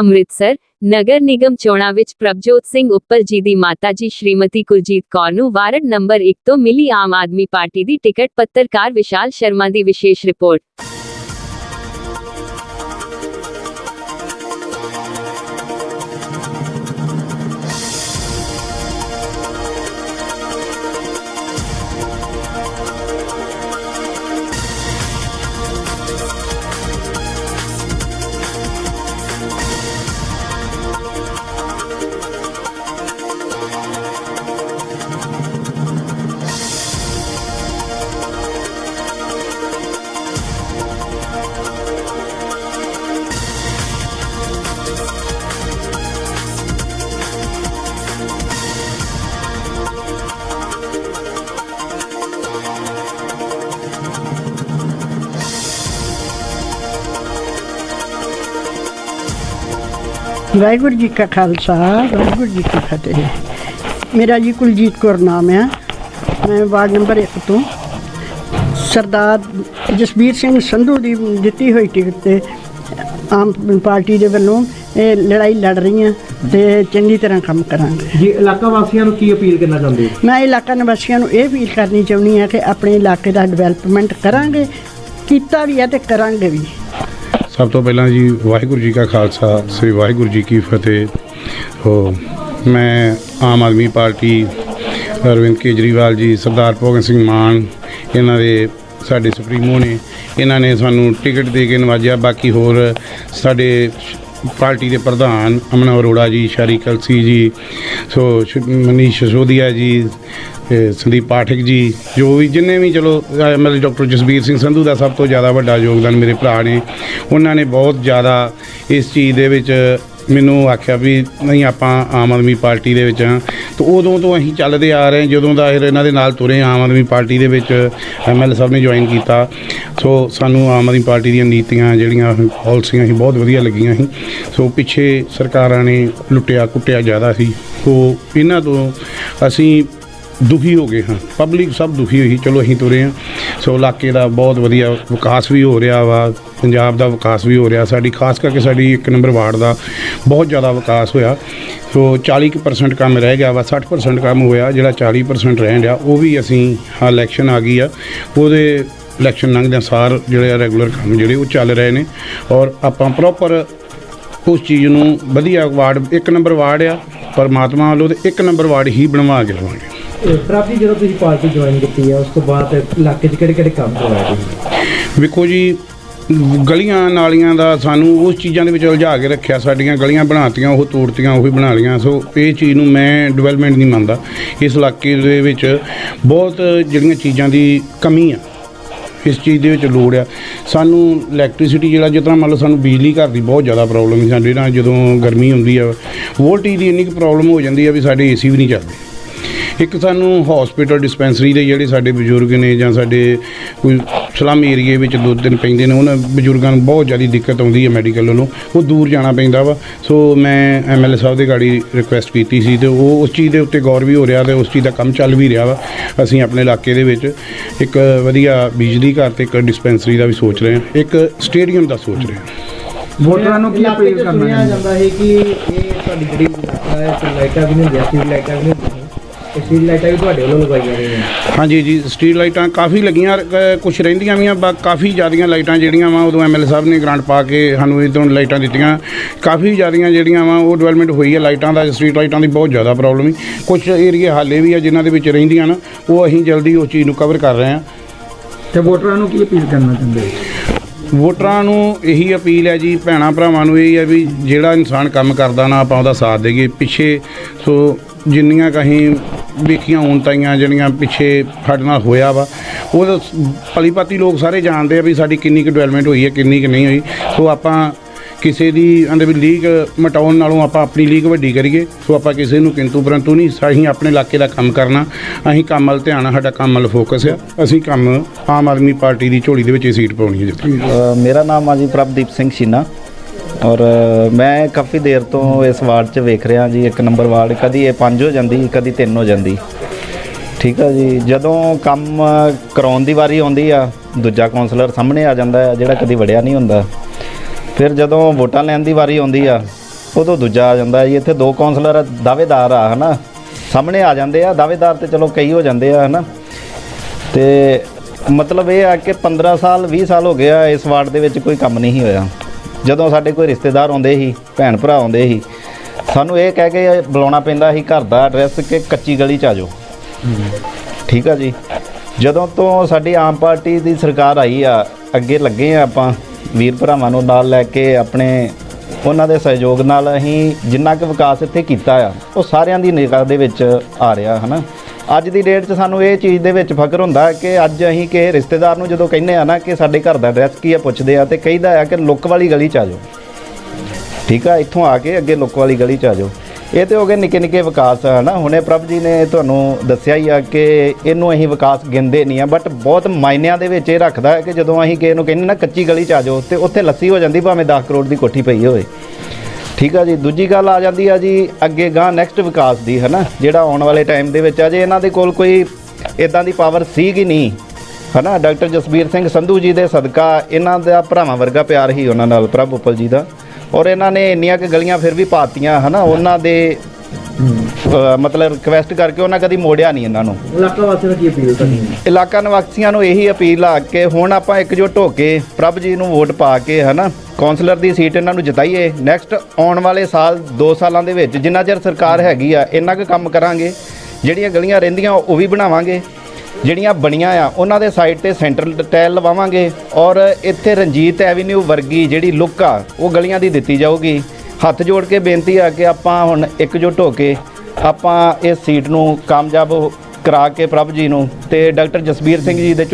ਅੰਮ੍ਰਿਤਸਰ ਨਗਰ ਨਿਗਮ ਚੋਣਾਂ ਵਿੱਚ ਪ੍ਰਭਜੋਤ ਸਿੰਘ ਉੱਪਲ ਜੀ ਦੀ ਮਾਤਾ ਜੀ ਸ਼੍ਰੀਮਤੀ ਕੁਲਜੀਤ ਕੌਰ ਨੂੰ ਵਾਰਡ ਨੰਬਰ 1 ਤੋਂ ਮਿਲੀ ਆਮ ਆਦਮੀ ਪਾਰਟੀ ਦੀ ਟਿਕਟ ਪੱਤਰਕਾਰ ਵਿਸ਼ਾਲ ਸ਼ਰਮਾ ਦੀ ਵਿਸ਼ੇਸ਼ ਰਿਪੋਰਟ। ਵਾਹਿਗੁਰੂ ਜੀ ਕਾ ਖਾਲਸਾ ਵਾਹਿਗੁਰੂ ਜੀ ਕੀ ਫਤਿਹ। ਮੇਰਾ ਜੀ ਕੁਲਜੀਤ ਕੌਰ ਨਾਮ ਹੈ ਮੈਂ ਵਾਰਡ ਨੰਬਰ 1 ਤੋਂ। ਸਰਦਾਰ ਜਸਬੀਰ ਸਿੰਘ ਸੰਧੂ ਦੀ ਦਿੱਤੀ ਹੋਈ ਟਿਕਟ ਤੇ ਆਮ ਪਾਰਟੀ ਦੇ ਵੱਲੋਂ ਇਹ ਲੜਾਈ ਲੜ ਰਹੀ ਹਾਂ ਤੇ ਚੰਗੀ ਤਰ੍ਹਾਂ ਕੰਮ ਕਰਾਂਗੇ। ਜੀ ਇਲਾਕਾ ਵਾਸੀਆਂ ਨੂੰ ਕੀ ਅਪੀਲ ਕਰਨਾ ਚਾਹੁੰਦੇ ਹੋ? ਮੈਂ ਇਲਾਕਾ ਨਿਵਾਸੀਆਂ ਨੂੰ ਇਹ ਅਪੀਲ ਕਰਨੀ ਚਾਹੁੰਦੀ ਹਾਂ ਕਿ ਆਪਣੇ ਇਲਾਕੇ ਦਾ ਡਿਵੈਲਪਮੈਂਟ ਕਰਾਂਗੇ ਕੀਤਾ ਵੀ ਹੈ ਤੇ ਕਰਾਂਗੇ ਵੀ। ਸਭ ਤੋਂ ਪਹਿਲਾਂ ਜੀ ਵਾਹਿਗੁਰੂ ਜੀ ਕਾ ਖਾਲਸਾ, ਸ੍ਰੀ ਵਾਹਿਗੁਰੂ ਜੀ ਕੀ ਫਤਿਹ। ਹੋ, ਮੈਂ ਆਮ ਆਦਮੀ ਪਾਰਟੀ ਅਰਵਿੰਦ ਕੇਜਰੀਵਾਲ ਜੀ, ਸਰਦਾਰ ਭਗਤ ਸਿੰਘ ਮਾਨ, ਇਹਨਾਂ ਦੇ ਸਾਡੇ ਸੁਪਰੀਮੋ ਨੇ। ਇਹਨਾਂ ਨੇ ਸਾਨੂੰ ਟਿਕਟ ਦੇ ਕੇ ਨਵਾਜਿਆ, ਬਾਕੀ ਹੋਰ ਸਾਡੇ ਪਾਰਟੀ ਦੇ ਪ੍ਰਧਾਨ ਅਮਨ ਅਰੋੜਾ ਜੀ ਸ਼ਾਰੀ ਕਲਸੀ ਜੀ, ਸੋ ਸ਼- ਮਨੀਸ਼ ਸਿਸੋਦੀਆ ਜੀ, ਤੇ ਸੰਦੀਪ ਪਾਠਕ ਜੀ, ਜੋ ਵੀ ਜਿੰਨੇ ਵੀ ਚਲੋ ਐਮਐਲਏ ਡਾਕਟਰ ਜਸਬੀਰ ਸਿੰਘ ਸੰਧੂ ਦਾ ਸਭ ਤੋਂ ਜ਼ਿਆਦਾ ਵੱਡਾ ਯੋਗਦਾਨ ਮੇਰੇ ਭਰਾ ਨੇ। ਉਹਨਾਂ ਨੇ ਬਹੁਤ ਜ਼ਿਆਦਾ ਇਸ ਚੀਜ਼ ਦੇ ਵਿੱਚ ਮੈਨੂੰ ਆਖਿਆ ਵੀ ਨਹੀਂ, ਆਪਾਂ ਆਮ ਆਦਮੀ ਪਾਰਟੀ ਦੇ ਵਿੱਚ ਹਾਂ। ਤਾਂ ਉਦੋਂ ਤੋਂ ਅਸੀਂ ਚੱਲਦੇ ਆ ਰਹੇ ਜਦੋਂ ਦਾ ਇਹ ਇਹਨਾਂ ਦੇ ਨਾਲ ਤੁਰੇ ਆਮ ਆਦਮੀ ਪਾਰਟੀ ਦੇ ਵਿੱਚ ਐਮਐਲਏ ਸਾਹਿਬ ਨੇ ਜੁਆਇਨ ਕੀਤਾ। ਸੋ ਸਾਨੂੰ ਆਮ ਆਦਮੀ ਪਾਰਟੀ ਦੀਆਂ ਨੀਤੀਆਂ ਜਿਹੜੀਆਂ ਪਾਲਿਸੀਆਂ ਸੀ ਬਹੁਤ ਵਧੀਆ ਲੱਗੀਆਂ ਸੀ। ਸੋ ਪਿੱਛੇ ਸਰਕਾਰਾਂ ਨੇ ਲੁੱਟਿਆ, ਕੁੱਟਿਆ ਜ਼ਿਆਦਾ ਸੀ। ਸੋ ਇਹਨਾਂ ਤੋਂ ਅਸੀਂ ਦੁਖੀ ਹੋ ਗਏ ਹਾਂ। ਪਬਲਿਕ ਸਭ ਦੁਖੀ ਹੋਈ ਚਲੋ ਅਸੀਂ ਤੁਰੇ ਹਾਂ। ਸੋ ਇਲਾਕੇ ਦਾ ਬਹੁਤ ਵਧੀਆ ਵਿਕਾਸ ਵੀ ਹੋ ਰਿਹਾ ਵਾ। ਪੰਜਾਬ ਦਾ ਵਿਕਾਸ ਵੀ ਹੋ ਰਿਹਾ ਸਾਡੀ ਖਾਸ ਕਰਕੇ ਸਾਡੀ ਇੱਕ ਨੰਬਰ ਵਾਰਡ ਦਾ ਬਹੁਤ ਜ਼ਿਆਦਾ ਵਿਕਾਸ ਹੋਇਆ। ਸੋ 40% ਕੰਮ ਰਹਿ ਗਿਆ ਵਾ 60% ਕੰਮ ਹੋਇਆ ਜਿਹੜਾ 40% ਰਹਿ ਗਿਆ ਉਹ ਵੀ ਅਸੀਂ ਹਾਂ ਇਲੈਕਸ਼ਨ ਆ ਗਈ ਆ। ਉਹਦੇ ਇਲੈਕਸ਼ਨ ਲੰਘਦਿਆਂ ਸਾਰ ਜਿਹੜੇ ਰੈਗੂਲਰ ਕੰਮ ਜਿਹੜੇ ਉਹ ਚੱਲ ਰਹੇ ਨੇ ਔਰ ਆਪਾਂ ਪ੍ਰੋਪਰ ਉਸ ਚੀਜ਼ ਨੂੰ ਵਧੀਆ ਵਾਰਡ ਇੱਕ ਨੰਬਰ ਵਾਰਡ ਆ ਪਰਮਾਤਮਾ ਵੱਲੋਂ ਤੇ ਇੱਕ ਨੰਬਰ ਵਾਰਡ ਹੀ ਬਣਵਾ ਕੇ ਲਵਾਂਗੇ ਪ੍ਰਭ ਜੀ ਜਦੋਂ ਤੁਸੀਂ ਪਾਰਟੀ ਜੁਆਇਨ ਕੀਤੀ ਹੈ ਉਸ ਤੋਂ ਬਾਅਦ ਇਲਾਕੇ 'ਚ ਕਿਹੜੇ ਕਿਹੜੇ ਕੰਮ ਕਰਵਾਏ ਤੁਸੀਂ ਵੇਖੋ ਜੀ ਗਲੀਆਂ ਨਾਲੀਆਂ ਦਾ ਸਾਨੂੰ ਉਸ ਚੀਜ਼ਾਂ ਦੇ ਵਿੱਚ ਉਲਝਾ ਕੇ ਰੱਖਿਆ, ਸਾਡੀਆਂ ਗਲੀਆਂ ਬਣਾਤੀਆਂ, ਉਹ ਤੋੜਤੀਆਂ, ਉਹ ਹੀ ਬਣਾ ਲਈਆਂ। ਸੋ ਇਹ ਚੀਜ਼ ਨੂੰ ਮੈਂ ਡਿਵੈਲਪਮੈਂਟ ਨਹੀਂ ਮੰਨਦਾ। ਇਸ ਇਲਾਕੇ ਦੇ ਵਿੱਚ ਬਹੁਤ ਜਿਹੜੀਆਂ ਚੀਜ਼ਾਂ ਦੀ ਕਮੀ ਆ, ਇਸ ਚੀਜ਼ ਦੇ ਵਿੱਚ ਲੋੜ ਆ। ਸਾਨੂੰ ਇਲੈਕਟ੍ਰਿਸਿਟੀ ਜਿਹੜਾ, ਜਿਸ ਤਰ੍ਹਾਂ ਮੰਨ ਲਓ ਸਾਨੂੰ ਬਿਜਲੀ ਘਰ ਦੀ ਬਹੁਤ ਜ਼ਿਆਦਾ ਪ੍ਰੋਬਲਮ ਹੈ ਸਾਡੇ ਨਾਲ, ਜਦੋਂ ਗਰਮੀ ਹੁੰਦੀ ਆ ਵੋਲਟੇਜ ਦੀ ਇੰਨੀ ਕੁ ਪ੍ਰੋਬਲਮ ਹੋ ਜਾਂਦੀ ਆ ਵੀ ਸਾਡੇ ਏਸੀ ਵੀ ਨਹੀਂ ਚੱਲਦੇ। ਇੱਕ ਸਾਨੂੰ ਹਸਪੀਟਲ ਡਿਸਪੈਂਸਰੀ ਦੇ ਜਿਹੜੇ ਸਾਡੇ ਬਜ਼ੁਰਗ ਨੇ ਜਾਂ ਸਾਡੇ ਕੋਈ ਸਲਮ ਏਰੀਏ ਵਿੱਚ ਦੋ ਦਿਨ ਪੈਂਦੇ ਨੇ ਉਹਨਾਂ ਬਜ਼ੁਰਗਾਂ ਨੂੰ ਬਹੁਤ ਜ਼ਿਆਦਾ ਦਿੱਕਤ ਆਉਂਦੀ ਹੈ ਮੈਡੀਕਲ ਵੱਲੋਂ ਉਹ ਦੂਰ ਜਾਣਾ ਪੈਂਦਾ ਵਾ। ਸੋ ਮੈਂ ਐਮਐਲਏ ਸਾਹਿਬ ਦੇ ਗਾੜੀ ਰਿਕੁਐਸਟ ਕੀਤੀ ਸੀ ਤੇ ਉਹ ਉਸ ਚੀਜ਼ ਦੇ ਉੱਤੇ ਗੌਰ ਵੀ ਹੋ ਰਿਹਾ ਤੇ ਉਸ ਚੀਜ਼ ਦਾ ਕੰਮ ਚੱਲ ਵੀ ਰਿਹਾ ਵਾ। ਅਸੀਂ ਆਪਣੇ ਇਲਾਕੇ ਦੇ ਵਿੱਚ ਇੱਕ ਵਧੀਆ ਬਿਜਲੀ ਘਰ ਤੇ ਇੱਕ ਡਿਸਪੈਂਸਰੀ ਦਾ ਵੀ ਸੋਚ ਰਹੇ ਹਾਂ। ਇੱਕ ਸਟੇਡੀਅਮ ਦਾ ਸੋਚ ਰਹੇ ਹਾਂ। ਵੋਟਰਾਂ ਨੂੰ ਕੀ ਅਪੀਲ ਕਰਨਾ ਸੁਣਿਆ ਜਾਂਦਾ ਹੈ ਕਿ ਇਹ ਤੁਹਾਡੀ ਜਿਹੜੀ ਇਲਾਕਾ ਹੈ ਲਾਈਟਾਂ ਵੀ ਨਹੀਂ ਹੁੰਦੀਆਂ ਸੀ ਲਾਈਟਾਂ ਵੀ ਨਹੀਂ ਹੁੰਦੀਆਂ ਇਹ ਸੀ ਲਾਈਟਾਂ ਵੀ ਤੁਹਾਡੇ ਵੱਲੋਂ ਲਗਵਾਈਆਂ ਗਈਆਂ ਹਾਂਜੀ ਜੀ ਸਟਰੀਟ ਲਾਈਟਾਂ ਕਾਫੀ ਲੱਗੀਆਂ ਕੁਝ ਰਹਿੰਦੀਆਂ ਵੀਆਂ ਬਾ ਕਾਫੀ ਜ਼ਿਆਦੀਆਂ ਲਾਈਟਾਂ ਜਿਹੜੀਆਂ ਵਾ ਉਦੋਂ ਐਮਐਲਏ ਸਾਹਿਬ ਨੇ ਗ੍ਰਾਂਟ ਪਾ ਕੇ ਸਾਨੂੰ ਇਦੋਂ ਲਾਈਟਾਂ ਦਿੱਤੀਆਂ। ਕਾਫੀ ਜ਼ਿਆਦੀਆਂ ਜਿਹੜੀਆਂ ਵਾ ਉਹ ਡਿਵੈਲਪਮੈਂਟ ਹੋਈ ਹੈ ਲਾਈਟਾਂ ਦਾ ਸਟਰੀਟ ਲਾਈਟਾਂ ਦੀ ਬਹੁਤ ਜ਼ਿਆਦਾ ਪ੍ਰੋਬਲਮ ਹੈ ਕੁਝ ਏਰੀਏ ਹਾਲੇ ਵੀ ਆ ਜਿਨ੍ਹਾਂ ਦੇ ਵਿੱਚ ਰਹਿੰਦੀਆਂ ਨਾ ਉਹ ਅਸੀਂ ਜਲਦੀ ਉਸ ਚੀਜ਼ ਨੂੰ ਕਵਰ ਕਰ ਰਹੇ ਹਾਂ। ਤੇ ਵੋਟਰਾਂ ਨੂੰ ਕੀ ਅਪੀਲ ਕਰਨਾ ਚਾਹੁੰਦੇ ਵੋਟਰਾਂ ਨੂੰ ਇਹੀ ਅਪੀਲ ਹੈ ਜੀ ਭੈਣਾ ਭਰਾਵਾਂ ਨੂੰ ਇਹ ਹੈ ਵੀ ਜਿਹੜਾ ਇਨਸਾਨ ਕੰਮ ਕਰਦਾ ਨਾ ਆਪਾਂ ਉਹਦਾ ਸਾਥ ਦੇਈਏ। ਪਿੱਛੇ ਸੋ ਜਿੰਨੀਆਂ ਕਹੀਂ ਵੇਖੀਆਂ ਹੁਣ ਤਾਈਆਂ ਜਿਹੜੀਆਂ ਪਿੱਛੇ ਸਾਡੇ ਨਾਲ ਹੋਇਆ ਵਾ ਉਹ ਪਲੀਪਾਤੀ ਲੋਕ ਸਾਰੇ ਜਾਣਦੇ ਆ ਵੀ ਸਾਡੀ ਕਿੰਨੀ ਕੁ ਡਿਵੈਲਪਮੈਂਟ ਹੋਈ ਹੈ ਕਿੰਨੀ ਕੁ ਨਹੀਂ ਹੋਈ। ਸੋ ਆਪਾਂ ਕਿਸੇ ਦੀ ਅੰਦਰ ਵੀ ਲੀਗ ਮਟਾਉਣ ਨਾਲੋਂ ਆਪਾਂ ਆਪਣੀ ਲੀਗ ਵੱਡੀ ਕਰੀਏ। ਸੋ ਆਪਾਂ ਕਿਸੇ ਨੂੰ ਕਿੰਤੂ ਪਰੰਤੂ ਨਹੀਂ ਅਸੀਂ ਆਪਣੇ ਇਲਾਕੇ ਦਾ ਕੰਮ ਕਰਨਾ। ਅਸੀਂ ਕੰਮ ਵੱਲ ਧਿਆਨ ਆ, ਸਾਡਾ ਕੰਮ ਵੱਲ ਫੋਕਸ ਆ। ਅਸੀਂ ਕੰਮ ਆਮ ਆਦਮੀ ਪਾਰਟੀ ਦੀ ਝੋਲੀ ਦੇ ਵਿੱਚ ਹੀ ਸੀਟ ਪਾਉਣੀ ਹੈ ਜਿੱਥੇ। ਅ, ਮੇਰਾ ਨਾਮ ਆ ਜੀ ਪ੍ਰਭਦੀਪ ਸਿੰਘ ਛੀਨਾ। ਔਰ ਮੈਂ ਕਾਫੀ ਦੇਰ ਤੋਂ ਇਸ ਵਾਰਡ 'ਚ ਵੇਖ ਰਿਹਾ ਜੀ, ਇੱਕ ਨੰਬਰ ਵਾਰਡ, ਕਦੀ ਇਹ ਪੰਜ ਹੋ ਜਾਂਦੀ, ਕਦੀ ਤਿੰਨ ਹੋ ਜਾਂਦੀ। ਠੀਕ ਆ ਜੀ, ਜਦੋਂ ਕੰਮ ਕਰਾਉਣ ਦੀ ਵਾਰੀ ਆਉਂਦੀ ਆ, ਦੂਜਾ ਕਾਉਂਸਲਰ ਸਾਹਮਣੇ ਆ ਜਾਂਦਾ ਹੈ ਜਿਹੜਾ ਕਦੀ ਵੜਿਆ ਨਹੀਂ ਹੁੰਦਾ। ਫਿਰ ਜਦੋਂ ਵੋਟਾਂ ਲੈਣ ਦੀ ਵਾਰੀ ਆਉਂਦੀ ਆ, ਉਦੋਂ ਦੂਜਾ ਆ ਜਾਂਦਾ ਜੀ, ਇੱਥੇ ਦੋ ਕਾਉਂਸਲਰ ਦਾਅਵੇਦਾਰ ਆ, ਹਨਾ? ਸਾਹਮਣੇ ਆ ਜਾਂਦੇ ਆ, ਦਾਅਵੇਦਾਰ ਤੇ ਚਲੋ ਕਈ ਹੋ ਜਾਂਦੇ ਆ, ਹਨਾ? ਤੇ ਮਤਲਬ ਇਹ ਆ ਕਿ 15 ਸਾਲ 20 ਸਾਲ ਹੋ ਗਿਆ ਇਸ ਵਾਰਡ ਦੇ ਵਿੱਚ ਕੋਈ ਕੰਮ ਨਹੀਂ ਹੋਇਆ। ਜਦੋਂ ਸਾਡੇ ਕੋਈ ਰਿਸ਼ਤੇਦਾਰ ਆਉਂਦੇ ਸੀ, ਭੈਣ ਭਰਾ ਆਉਂਦੇ ਸੀ, ਸਾਨੂੰ ਇਹ ਕਹਿ ਕੇ ਬੁਲਾਉਣਾ ਪੈਂਦਾ ਸੀ, ਘਰ ਦਾ ਐਡਰੈਸ ਕਿ ਕੱਚੀ ਗਲੀ ਚ ਆ ਜਾਓ। ਠੀਕ ਆ ਜੀ? ਜਦੋਂ ਤੋਂ ਸਾਡੀ ਆਮ ਪਾਰਟੀ ਦੀ ਸਰਕਾਰ ਆਈ ਆ, ਅੱਗੇ ਲੱਗੇ ਆ ਆਪਾਂ, ਵੀਰ ਭਰਾਵਾਂ ਨੂੰ ਨਾਲ ਲੈ ਕੇ ਆਪਣੇ ਉਹਨਾਂ ਦੇ ਸਹਿਯੋਗ ਨਾਲ ਅਸੀਂ ਜਿੰਨਾ ਕੁ ਵਿਕਾਸ ਇੱਥੇ ਕੀਤਾ ਆ, ਉਹ ਸਾਰਿਆਂ ਦੀ ਨਿਗਾਹ ਦੇ ਵਿੱਚ ਆ ਰਿਹਾ, ਹਨਾ? ਅੱਜ ਦੀ ਡੇਟ 'ਚ ਸਾਨੂੰ ਇਹ ਚੀਜ਼ ਦੇ ਵਿੱਚ ਫਖਰ ਹੁੰਦਾ ਕਿ ਅੱਜ ਅਸੀਂ ਕਿ ਰਿਸ਼ਤੇਦਾਰ ਨੂੰ ਜਦੋਂ ਕਹਿੰਦੇ ਆ ਨਾ ਕਿ ਸਾਡੇ ਘਰ ਦਾ ਐਡਰੈਸ ਕੀ ਆ ਪੁੱਛਦੇ ਆ ਤੇ ਕਹਿੰਦਾ ਆ ਕਿ ਲੁੱਕ ਵਾਲੀ ਗਲੀ 'ਚ ਆ ਜਾਓ। ਠੀਕ ਆ, ਇੱਥੋਂ ਆ ਕੇ ਅੱਗੇ ਲੁੱਕ ਵਾਲੀ ਗਲੀ ਚ ਆ ਜਾਓ। ਇਹ ਤੇ ਹੋ ਗਏ ਨਿੱਕੇ ਨਿੱਕੇ ਵਿਕਾਸ, ਹਨਾ? ਹੁਣੇ ਪ੍ਰਭ ਜੀ ਨੇ ਤੁਹਾਨੂੰ ਦੱਸਿਆ ਹੀ ਆ ਕਿ ਇਹਨੂੰ ਅਸੀਂ ਵਿਕਾਸ ਗਿਣਦੇ ਨਹੀਂ ਆ ਬਟ ਬਹੁਤ ਮਾਇਨਿਆਂ ਦੇ ਵਿੱਚ ਇਹ ਰੱਖਦਾ ਹੈ ਕਿ ਜਦੋਂ ਅਸੀਂ ਕਿਸੇ ਨੂੰ ਕਹਿੰਦੇ ਨਾ ਕੱਚੀ ਗਲੀ ਚ ਆ ਜਾਓ ਤੇ ਉੱਥੇ ਲੱਸੀ ਹੋ ਜਾਂਦੀ, ਭਾਵੇਂ 10 ਕਰੋੜ ਦੀ ਕੋਠੀ ਪਈ ਹੋਵੇ। ਠੀਕ ਆ ਜੀ, ਦੂਜੀ ਗੱਲ ਆ ਜਾਂਦੀ ਆ ਜੀ, ਅੱਗੇ ਗਾਂ ਨੈਕਸਟ ਵਿਕਾਸ ਦੀ, ਹਨਾ? ਜਿਹੜਾ ਆਉਣ ਵਾਲੇ ਟਾਈਮ ਦੇ ਵਿੱਚ ਆ ਜੇ ਇਹਨਾਂ ਦੇ ਕੋਲ ਕੋਈ ਇਦਾਂ ਦੀ ਪਾਵਰ ਸੀ ਕਿ ਨਹੀਂ, ਹਨਾ? ਡਾਕਟਰ ਜਸਬੀਰ ਸਿੰਘ ਸੰਧੂ ਜੀ ਦੇ ਸਦਕਾ ਇਹਨਾਂ ਦਾ ਭਰਾਵਾਂ ਵਰਗਾ ਪਿਆਰ ਹੀ ਉਹਨਾਂ ਨਾਲ, ਪ੍ਰਭ ਉੱਪਲ ਜੀ ਦਾ। ਔਰ ਇਹਨਾਂ ਨੇ ਇੰਨੀਆਂ ਕੁ ਗਲੀਆਂ ਫਿਰ ਵੀ ਪਾਤੀਆਂ, ਹਨਾ? ਉਹਨਾਂ ਦੇ ਅ, ਮਤਲਬ ਰਿਕਵੈਸਟ ਕਰਕੇ ਉਹਨਾਂ ਕਦੀ ਮੋੜਿਆ ਨਹੀਂ ਇਹਨਾਂ ਨੂੰ। ਇਲਾਕਾ ਵਾਸੀਆਂ ਨੂੰ ਕੀ ਅਪੀਲ ਕਰਨੀ? ਹੈ ਇਲਾਕਾ ਨਿਵਾਸੀਆਂ ਨੂੰ ਇਹੀ ਅਪੀਲ ਆ ਕਿ ਹੁਣ ਆਪਾਂ ਇਕਜੁੱਟ ਹੋ ਕੇ ਪ੍ਰਭ ਜੀ ਨੂੰ ਵੋਟ ਪਾ ਕੇ ਹਨਾ ਕਾਉਂਸਲਰ ਦੀ ਸੀਟ ਇਹਨਾਂ ਨੂੰ ਜਿਤਾਈਏ। ਨੈਕਸਟ ਆਉਣ ਵਾਲੇ ਸਾਲ 2 ਸਾਲਾਂ ਦੇ ਵਿੱਚ ਜਿੰਨਾ ਚਿਰ ਸਰਕਾਰ ਹੈਗੀ ਆ ਇੰਨਾ ਕੁ ਕੰਮ ਕਰਾਂਗੇ। ਜਿਹੜੀਆਂ ਗਲੀਆਂ ਰਹਿੰਦੀਆਂ ਉਹ ਵੀ ਬਣਾਵਾਂਗੇ। ਜਿਹੜੀਆਂ ਬਣੀਆਂ ਆ ਉਹਨਾਂ ਦੇ ਸਾਈਡ ਤੇ ਸੈਂਟਰਲ ਟਾਇਲ ਲਵਾਵਾਂਗੇ। ਔਰ ਇੱਥੇ ਰਣਜੀਤ ਐਵੀਨਿਊ ਵਰਗੀ ਜਿਹੜੀ ਲੁੱਕ ਆ ਉਹ ਗਲੀਆਂ ਦੀ ਦਿੱਤੀ ਜਾਊਗੀ। ਹੱਥ ਜੋੜ ਕੇ ਬੇਨਤੀ ਆ ਕਿ ਆਪਾਂ ਹੁਣ ਇਕਜੁੱਟ ਹੋ ਕੇ ਆਪਾਂ ਇਸ ਸੀਟ ਨੂੰ ਕਾਮਯਾਬ ਕਰਾ ਕੇ ਪ੍ਰਭ ਜੀ ਨੂੰ ਤੇ ਡਾਕਟਰ ਜਸਬੀਰ ਸਿੰਘ ਜੀ ਦੇ ਝੋ-